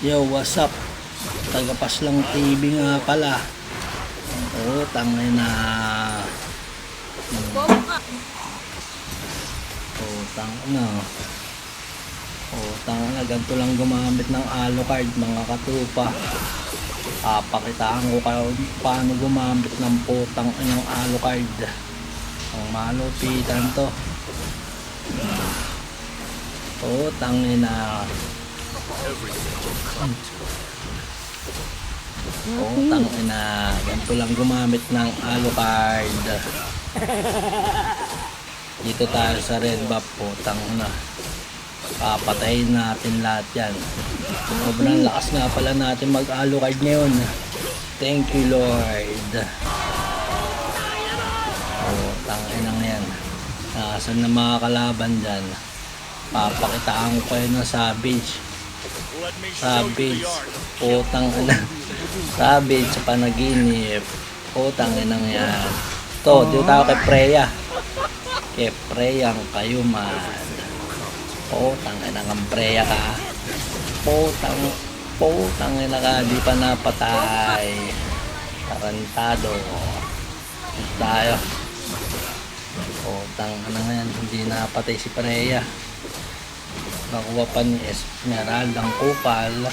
Yo, what's up? Tagapas lang TV nga pala. Oo, tangay na. Bobo ka. Oo, tang na. Oo, tang na. Ganito lang gumamit ng Alucard, mga katupa. Papakitaan ko kayo paano gumamit ng putang ng Alucard. Ang malupitan to. Oo, tangin na. Oo, tangin na. Ganito lang gumamit ng Alucard. Dito tayo sa red buff po, tang na. Papatayin natin lahat yan. Sobrang lakas nga pala natin mag-alucard ngayon. Thank you Lord. Oh, tangin na yan. Nasaan na mga kalaban dyan? Papakitaan ko kayo ng savage. Savage. Putang ina. Savage sa panaginip. Putang ina yan. To, dito tayo kay Freya. Kay Freya ang kayo man. Putang ina kang Freya ka. Putang, putang ina ka. Di pa napatay. Tarantado. Tayo. Putang ina yan. Hindi napatay si Freya. Nakuha pa ni Esmeralda ang kupal.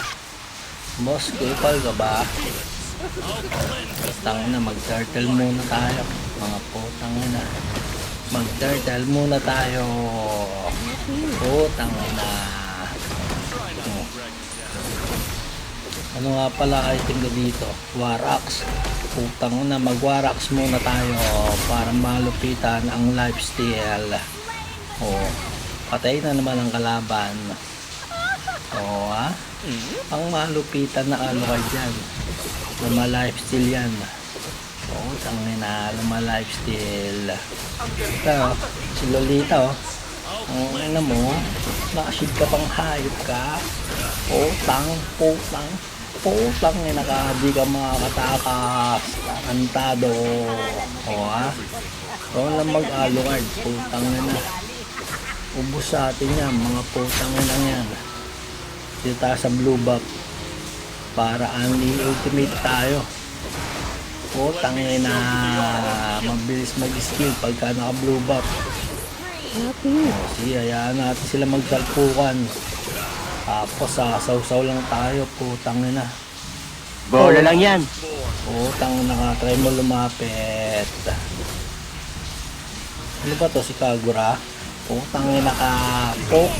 Boss, kupal ka ba? Putang na, mag-turtle muna tayo. Mga putang na. Mag-turtle muna tayo. Putang na. Ano nga pala item ko dito? Warax. Putang na, mag-warax muna tayo para malupitan ang lifestyle. Oh, patay na naman ang kalaban. Oo ha? Ang malupitan na alukay dyan. Luma lifestyle yan. Oo, tangin na luma lifestyle. Ito, si Lolita oh. Ang ina mo, nakashid ka pang hayop ka. Putang, putang, putang ina ka, di ka makakatakas. Kantado. Oo ha? Ikaw lang mag-alukard, putang ina. Ubus sa atin yan, mga putang ina yan. Dito sa blue buff para ultimate tayo. Putang ina, mabilis mag-skill pagka naka blue buff. Sige, hayaan natin sila magsalpukan. Tapos sasaw-saw lang tayo, putang ina. Bola lang yan. Putang ka, try mo lumapit. Ano ba to, si Kagura? Putang ina ka, pok,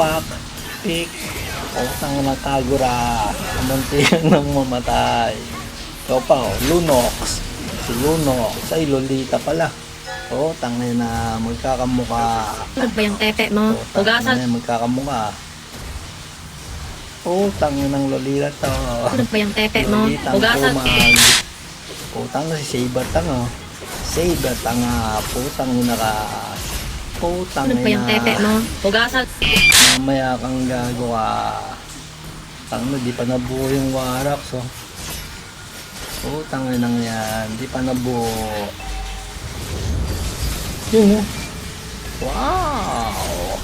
pak, pik. Putang ina Kagura. Kamunti nang mamatay. Ikaw pa, oh, Lunox. Si Lunox. Ay, Lolita pala. Oh, tangin na magkakamukha. Ano ba yung tepe mo? Oh, tangin na magkakamukha. Oh, tangin ng Lolita to. Ano ba yung tepe mo? Hugasan. Putang na si Saber tanga. Saber tanga. Putang ina ka. Putang Ano ba yung tepe mo? Hugasan. Mamaya kang gago ka. Tang na, di pa nabuo yung warax oh. Putang ina yan. Di pa nabuo. Yun oh. Wow!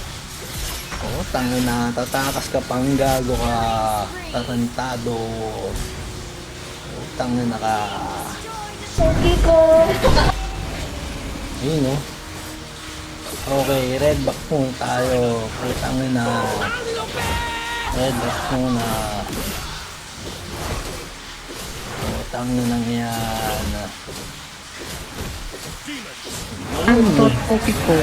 Oh, tanga na, tatakas ka pang gago ka. Tarantado. Oh, tanga na ka. Okay ko. Ayun oh. Okay, red back muna tayo. Putang na. Red back muna. Putang na yan. Ang okay ko.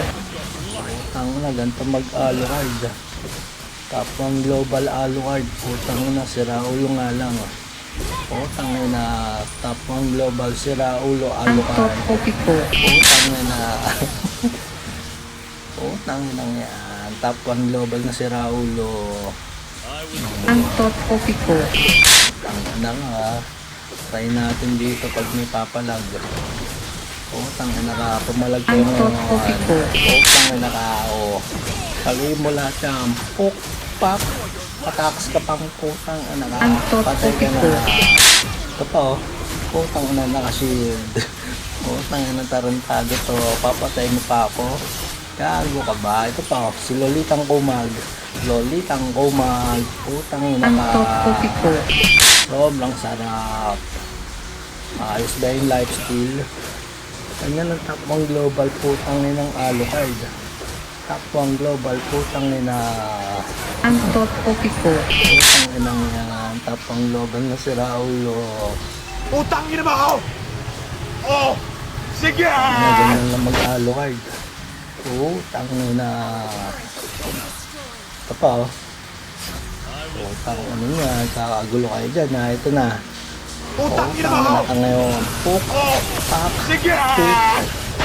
Putang na, ganito mag-alucard. Tapos global alucard. Putang na, sira ulo nga lang. Putang na, tapos global sira ulo Ang alucard. okay ko. Putang na. Putang na yan. Top 1 global na si Raulo. Ang tot okay ko. Ang na nga. Try natin dito pag may papalag. Putang na ka. Pumalag ko Ang mo. tot okay ko. Putang na ka. O. Pagay mo lahat yan. Puk. Pak. Patakas ka pang putang na ka. Ang tot ka na. ko. Ito pa oh. Putang na naka-shield. Putang na tarantado to. Papatay mo pa ako. Gago ka ba? Ito pa oh. Si Lolitang kumag. Lolitang kumal. Putang ina Ang top coffee ko. Sobrang sarap. Ayos ba yung lifestyle? Ganyan ang top 1 global putang ni ng Alucard. Top 1 global putang ni na Ang top coffee ko. putang inang yan. Top 1 global na si Raulo. Utang ina mo ako! Oh! Sige! Na ganyan lang mag-Alucard. Putang ni na. Ito pa oh. Putang ano yan. Kakagulo kayo dyan ha. Ito na. Utang ako! na ka ngayon. Puk. Oh! Pak. Sige!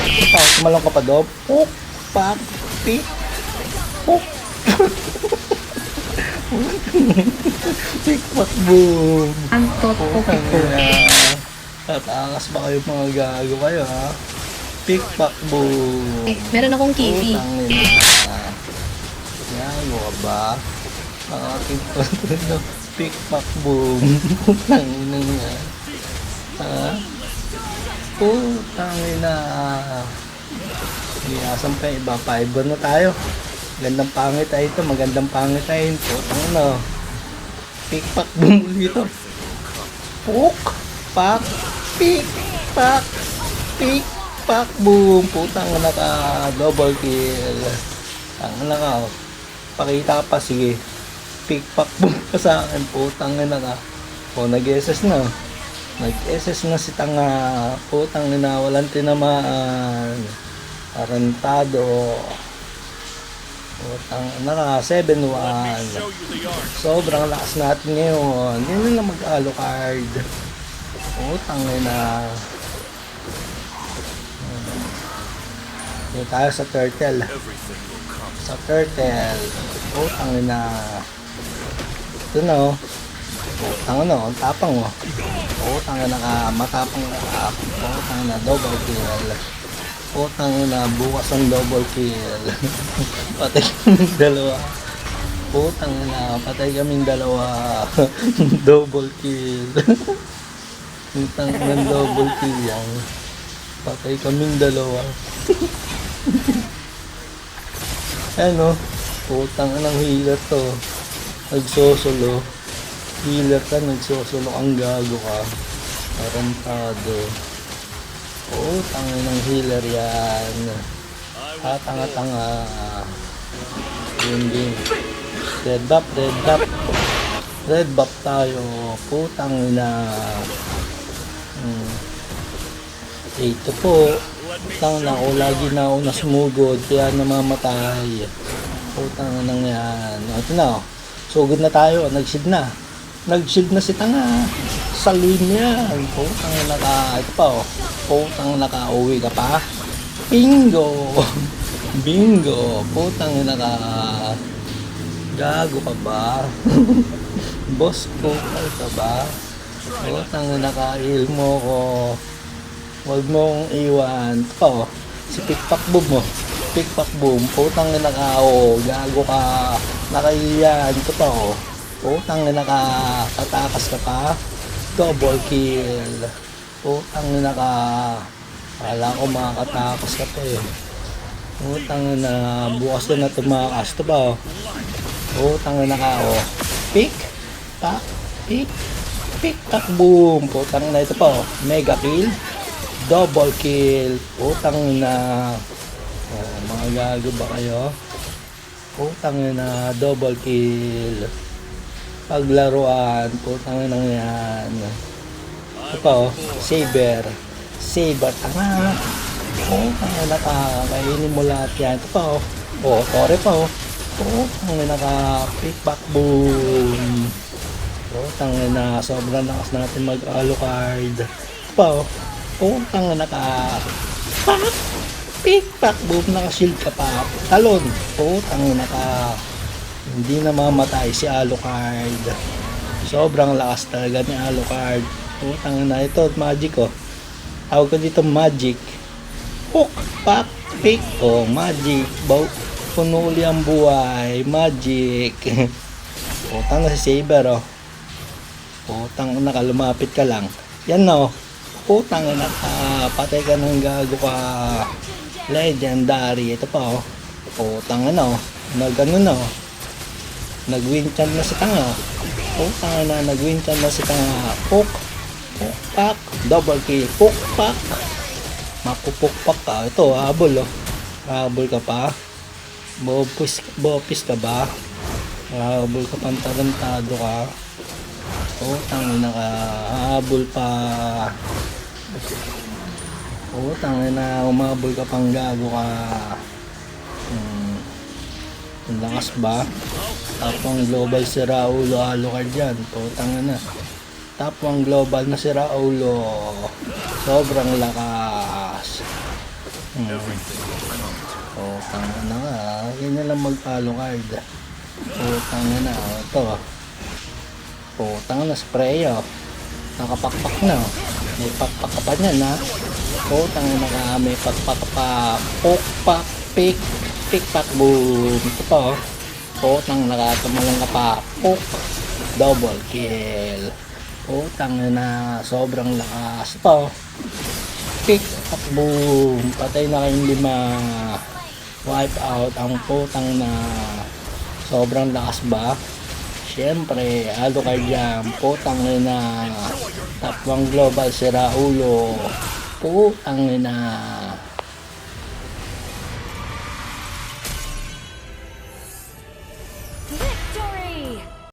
Ito, sumalong ka pa doon. Puk, pak, pik, puk. Pik, pak, boom. Ang coffee ko. Tatakas ba kayo mga gago kayo ha? Pik, pak, boom. Eh, meron akong kiwi. Putang ina. Gago ka ba? Nakaking pa no? Pik, pak, boom. Putang ina niya. Ha? Putang ina. Iyasan pa iba. Fiber na tayo. Gandang pangit tayo ito. Magandang pangit tayo ito. Pik, pak, boom dito. Puk, pak, pik, pak, pik, pak, boom. Putang ina ka. Double kill. Ang ina ka. oh. Pakita pa. Sige. Pik, pak, boom ka sa akin. Putang ina ka. O, nag-SS na. Nag-SS na si Tanga. Putang ina. Walang tinamaan. Arantado. Putang ina ka. 7-1. Sobrang lakas natin ngayon. Hindi na mag-Alucard. Putang ina. Dito tayo sa turtle. Sa turtle. Putang ina. Ito na oh. Putang ina oh. Tapang oh. Putang ina ka. Matapang ka. Putang ina. Double kill. Putang ina. Bukas ang double kill. Patay kaming dalawa. Putang ina. Patay kaming dalawa. double kill. Putang ina. Double kill yan. Patay kaming dalawa. ano, putang ng healer to. Nagsosolo. Healer ka, nagsosolo. Ang gago ka. Tarantado. Putang ng healer yan. Ah, tanga-tanga. Yun din. Red buff, red buff. Red buff tayo. Putang na. Hmm. Ito po. Putang na ako lagi na ako nasumugod kaya namamatay. Putang na nang yan. Ito na oh. Sugod na tayo. Nag-shield na. Nag-shield na si Tanga. Sa linya. Putang na naka. Ito pa oh. Putang na naka. Uwi ka pa. Bingo. Bingo. Putang na naka. Gago ka ba? Boss ko ka ba? Putang na naka-heal mo ko. Huwag mong iwan. Pa, oh. Si Pikpak Boom mo. Pikpak Boom. Putang na naka, Gago ka. Nakaiyan. Ito pa, oh. Putang na naka. Tatakas ka pa. Double kill. Putang na naka. Kala ko makakatakas ka pa eh. Putang na bukas na na tumakas. Ito pa, oh. Putang na naka, oh. Pick. Tak. Pick. Pick. Tak. Boom. Putang na ito pa, oh. Mega kill double kill. Putang na. Oh, mga gago ba kayo? Putang na double kill. Paglaruan, putang na yan. Ito saber. Saber, tanga. Putang na ka, kainin mo lahat yan. Ito pa oh. Oh, tore pa oh. Putang na ka, pick back boom. Putang na, sobrang lakas natin mag-alucard. Ito pa oh. Putang na ka. Pak! Pick back boom, naka-shield ka pa. Talon. Putang na ka. Hindi na mamatay si Alucard. Sobrang lakas talaga ni Alucard. Putang na ito, magic oh. Tawag ko dito magic. Hook, pak, pick, oh, magic. Baw, puno uli ang buhay. Magic. Putang na si Saber oh. Putang na ka, lumapit ka lang. Yan na oh. Putang na ka, patay ka ng gago ka. Legendary. Ito pa oh. Putang na oh. Nag ano na oh. Nag-winchan na si Tanga. Putang na, nag-winchan na si Tanga. Puk. Pukpak. Double kill. Pukpak. Mapupukpak ka. Ito, habol oh. Habol ka pa. Bopis, bopis ka ba? Habol ka pantarantado ka. Putang na ka. Habol pa. Putang na, umabol ka pang gago ka. Hmm. Ang lakas ba? Tapang global si Raulo, halo ka dyan. Putang na. Tapang global na si Raulo. Sobrang lakas. Hmm. Putang na nga. Yan na lang mag-follow card. Putang na. Ito. Putang na, spray oh. Nakapakpak na oh. May pakpak ka pa niyan ha. Putang na ka, may pakpak pa. Pukpak, pik, pikpak, boom. Ito pa oh. Putang nakatumalang ka pa. Puk, double kill. Putang na, sobrang lakas. Ito oh. Pick up, boom. Patay na kayong lima. Wipe out ang putang na sobrang lakas ba? Siyempre, kayo dyan. Putang na. Tapwang global si Raulo. Putang na.